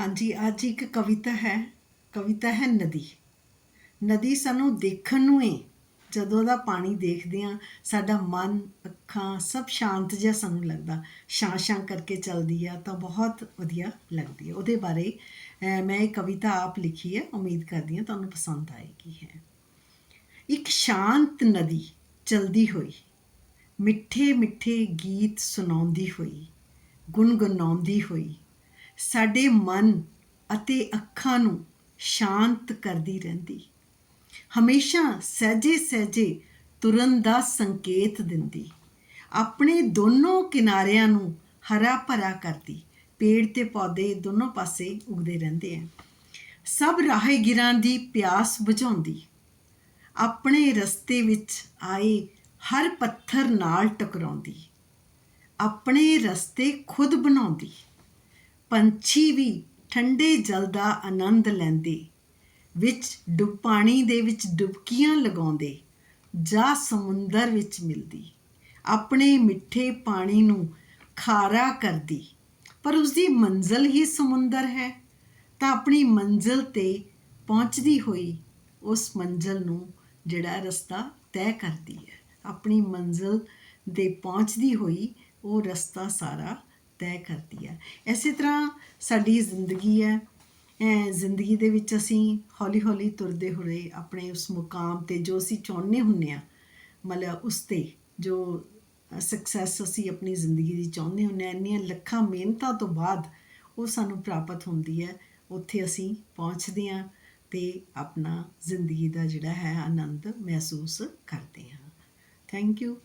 ਹਾਂਜੀ, ਅੱਜ ਇੱਕ ਕਵਿਤਾ ਹੈ ਕਵਿਤਾ ਹੈ ਨਦੀ। ਨਦੀ ਸਾਨੂੰ ਦੇਖਣ ਨੂੰ ਏ। ਜਦੋਂ ਦਾ ਪਾਣੀ ਦੇਖਦੇ ਆ ਸਾਡਾ ਮਨ, ਅੱਖਾਂ ਸਭ ਸ਼ਾਂਤ ਜਿਹਾ ਸਾਨੂੰ ਲੱਗਦਾ। ਸ਼ਾਂ ਸ਼ਾਂ ਕਰਕੇ ਚੱਲਦੀ ਆ, ਤਾਂ ਬਹੁਤ ਵਧੀਆ ਲੱਗਦੀ ਹੈ ਉਹਦੇ ਬਾਰੇ ਮੈਂ ਇਹ ਕਵਿਤਾ ਆਪ ਲਿਖੀ ਹੈ ਉਮੀਦ ਕਰਦੀ ਹਾਂ ਤੁਹਾਨੂੰ ਪਸੰਦ ਆਏਗੀ ਹੈ। ਇੱਕ ਸ਼ਾਂਤ ਨਦੀ ਚਲਦੀ ਹੋਈ, ਮਿੱਠੇ ਮਿੱਠੇ ਗੀਤ ਸੁਣਾਉਂਦੀ ਹੋਈ ਗੁੰਗੁਣਾਉਂਦੀ ਹੋਈ ਸਾਡੇ ਮਨ ਅਤੇ ਅੱਖਾਂ ਨੂੰ ਸ਼ਾਂਤ ਕਰਦੀ ਰਹਿੰਦੀ। ਹਮੇਸ਼ਾ ਸਹਿਜੇ ਸਹਿਜੇ ਤੁਰਨ ਦਾ ਸੰਕੇਤ ਦਿੰਦੀ। ਆਪਣੇ ਦੋਨੋਂ ਕਿਨਾਰਿਆਂ ਨੂੰ ਹਰਾ ਭਰਾ ਕਰਦੀ। ਪੇੜ ਤੇ ਪੌਦੇ ਦੋਨੋਂ ਪਾਸੇ ਉਗਦੇ ਰਹਿੰਦੇ ਆ। ਸਭ ਰਾਹਗੀਰਾਂ ਦੀ ਪਿਆਸ ਬੁਝਾਉਂਦੀ। ਆਪਣੇ ਰਸਤੇ ਵਿੱਚ ਆਏ ਹਰ ਪੱਥਰ ਨਾਲ ਟਕਰਾਉਂਦੀ। ਆਪਣੇ ਰਸਤੇ ਖੁਦ ਬਣਾਉਂਦੀ। ਪੰਛੀ ਵੀ ਠੰਡੇ ਜਲ ਦਾ ਆਨੰਦ ਲੈਂਦੇ, ਵਿੱਚ ਡੁੱਬ ਪਾਣੀ ਦੇ ਵਿੱਚ ਡੁਬਕੀਆਂ ਲਗਾਉਂਦੇ, ਜਾਂ ਸਮੁੰਦਰ ਵਿੱਚ ਮਿਲਦੀ। ਆਪਣੇ ਮਿੱਠੇ ਪਾਣੀ ਨੂੰ ਖਾਰਾ ਕਰਦੀ। ਪਰ ਉਸ ਦੀ ਮੰਜ਼ਲ ਹੀ ਸਮੁੰਦਰ ਹੈ, ਤਾਂ ਆਪਣੀ ਮੰਜ਼ਲ ਤੇ ਪਹੁੰਚਦੀ ਹੋਈ ਉਸ ਮੰਜ਼ਲ ਨੂੰ ਜਿਹੜਾ ਰਸਤਾ ਤੈਅ ਕਰਦੀ ਹੈ। ਆਪਣੀ ਮੰਜ਼ਲ ਦੇ ਪਹੁੰਚਦੀ ਹੋਈ ਉਹ ਰਸਤਾ ਸਾਰਾ ਤੈਅ ਕਰਦੀ ਹੈ ਇਸੇ ਤਰ੍ਹਾਂ ਸਾਡੀ ਜ਼ਿੰਦਗੀ ਹੈ। ਜ਼ਿੰਦਗੀ ਦੇ ਵਿੱਚ ਅਸੀਂ ਹੌਲੀ ਹੌਲੀ ਤੁਰਦੇ ਹੋਏ ਆਪਣੇ ਉਸ ਮੁਕਾਮ ਤੇ ਜੋ ਅਸੀਂ ਚਾਹੁੰਦੇ ਹੁੰਨੇ ਆ ਮਤਲਬ ਉਸ ਤੇ ਜੋ ਸਕਸੈਸ ਅਸੀਂ ਆਪਣੀ ਜ਼ਿੰਦਗੀ ਦੀ ਚਾਹੁੰਦੇ ਹੁੰਨੇ ਆ ਇੰਨੀਆਂ ਲੱਖਾਂ ਮਿਹਨਤਾਂ ਤੋਂ ਬਾਅਦ ਉਹ ਸਾਨੂੰ ਪ੍ਰਾਪਤ ਹੁੰਦੀ ਹੈ, ਉੱਥੇ ਅਸੀਂ ਪਹੁੰਚਦੇ ਹਾਂ ਤੇ ਆਪਣਾ ਜ਼ਿੰਦਗੀ ਦਾ ਜਿਹੜਾ ਹੈ ਆਨੰਦ ਮਹਿਸੂਸ ਕਰਦੇ ਹਾਂ। Thank you